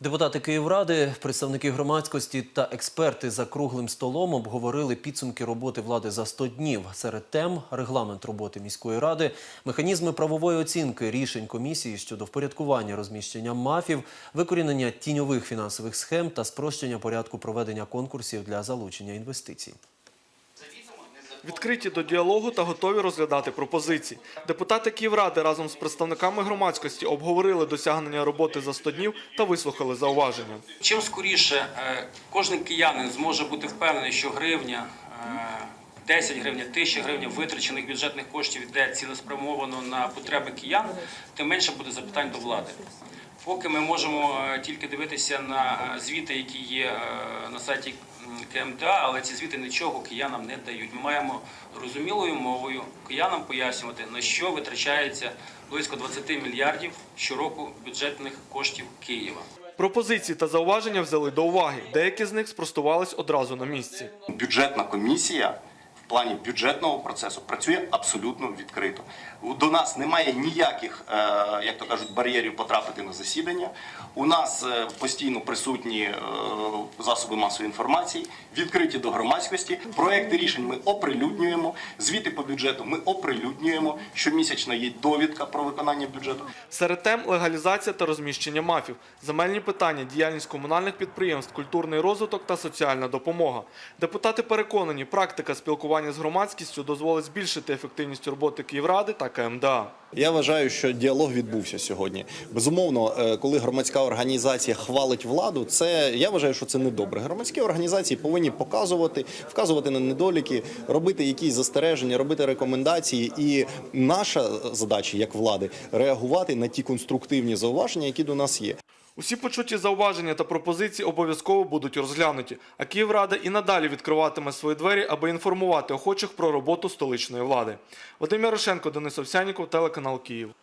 Депутати Київради, представники громадськості та експерти за круглим столом обговорили підсумки роботи влади за 100 днів. Серед тем – регламент роботи міської ради, механізми правової оцінки рішень комісії щодо впорядкування розміщення мафів, викорінення тіньових фінансових схем та спрощення порядку проведення конкурсів для залучення інвестицій. Відкриті до діалогу та готові розглядати пропозиції. Депутати Київради разом з представниками громадськості обговорили досягнення роботи за 100 днів та вислухали зауваження. Чим скоріше е, кожен киянин зможе бути впевнений, що гривня, е, 10 гривень, 1000 гривень витрачених бюджетних коштів йде цілеспрямовано на потреби киян, тим менше буде запитань до влади. Поки ми можемо е, тільки дивитися на е, звіти, які є е, на сайті КМДА, але ці звіти нічого киянам не дають. Ми маємо розумілою мовою киянам пояснювати, на що витрачається близько 20 мільярдів щороку бюджетних коштів Києва. Пропозиції та зауваження взяли до уваги. Деякі з них спростувались одразу на місці. бюджетна комісія плані бюджетного процесу працює абсолютно відкрито. До нас немає ніяких, е, як то кажуть, бар'єрів потрапити на засідання. У нас е, постійно присутні е, засоби масової інформації, відкриті до громадськості. Проекти рішень ми оприлюднюємо. Звіти по бюджету ми оприлюднюємо. Щомісячно є довідка про виконання бюджету. Серед тем легалізація та розміщення мафів, земельні питання, діяльність комунальних підприємств, культурний розвиток та соціальна допомога. Депутати переконані, практика спілкування з громадськістю дозволить збільшити ефективність роботи Київради та КМДА. Я вважаю, що діалог відбувся сьогодні. Безумовно, е, коли громадська організація хвалить владу, це я вважаю, що це не добре. Громадські організації повинні показувати, вказувати на недоліки, робити якісь застереження, робити рекомендації. І наша задача як влади реагувати на ті конструктивні зауваження, які до нас є. Усі почуті зауваження та пропозиції обов'язково будуть розглянуті, а Київрада і надалі відкриватиме свої двері, аби інформувати охочих про роботу столичної влади. Вадим Ярошенко, Денис Овсяніков, телеканал Київ.